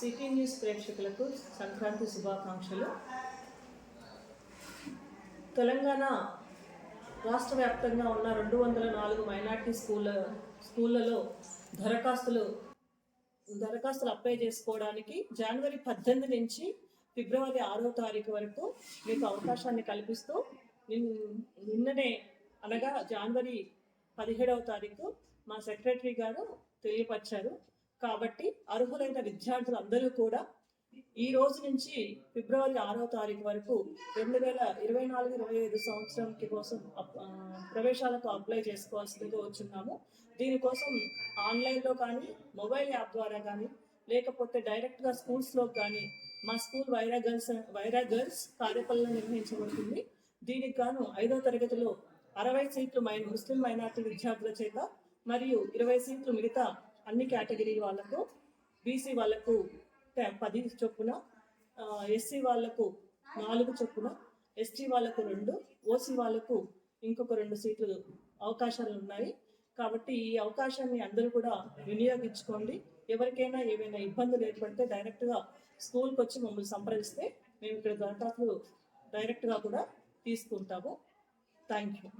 City news ప్రేక్షకులకు సంక్రాంతి శుభాకాంక్షలు. తెలంగాణ రాష్ట్ర వ్యాప్తంగా ఉన్న రెండు వందల నాలుగు మైనార్టీ స్కూళ్ళ స్కూళ్ళలో దరఖాస్తులు దరఖాస్తులు అప్లై చేసుకోవడానికి జనవరి పద్దెనిమిది నుంచి ఫిబ్రవరి ఆరో తారీఖు వరకు మీకు అవకాశాన్ని కల్పిస్తూ నిన్ననే అనగా జనవరి పదిహేడవ తారీఖు మా సెక్రటరీ గారు తెలియపరిచారు. కాబట్టి అర్హులైన విద్యార్థులు అందరూ కూడా ఈ రోజు నుంచి ఫిబ్రవరి ఆరో తారీఖు వరకు రెండు వేల ఇరవై నాలుగు ఇరవై ఐదు సంవత్సరంకి కోసం ప్రవేశాలకు అప్లై చేసుకోవాల్సిందిగా వచ్చున్నాము దీనికోసం ఆన్లైన్లో కానీ మొబైల్ యాప్ ద్వారా కానీ లేకపోతే డైరెక్ట్గా స్కూల్స్లో కానీ మా school Wyra girls Wyra girls కార్యక్రమం నిర్వహించబడుతుంది. దీనికి గాను ఐదో తరగతిలో అరవై సీట్లు మైన ముస్లిం మైనార్టీ విద్యార్థుల చేత మరియు ఇరవై సీట్లు మిగతా అన్ని కేటగిరీ వాళ్ళకు బీసీ వాళ్ళకు పది చొప్పున ఎస్సీ వాళ్ళకు నాలుగు చొప్పున ఎస్టీ వాళ్ళకు రెండు ఓసీ వాళ్ళకు ఇంకొక రెండు సీట్లు అవకాశాలు ఉన్నాయి. కాబట్టి ఈ అవకాశాన్ని అందరూ కూడా వినియోగించుకోండి. ఎవరికైనా ఏమైనా ఇబ్బందులు ఏర్పడితే డైరెక్ట్గా స్కూల్కి వచ్చి మమ్మల్ని సంప్రదిస్తే మేము ఇక్కడ దరఖాస్తులు డైరెక్ట్గా కూడా తీసుకుంటాము. Thank you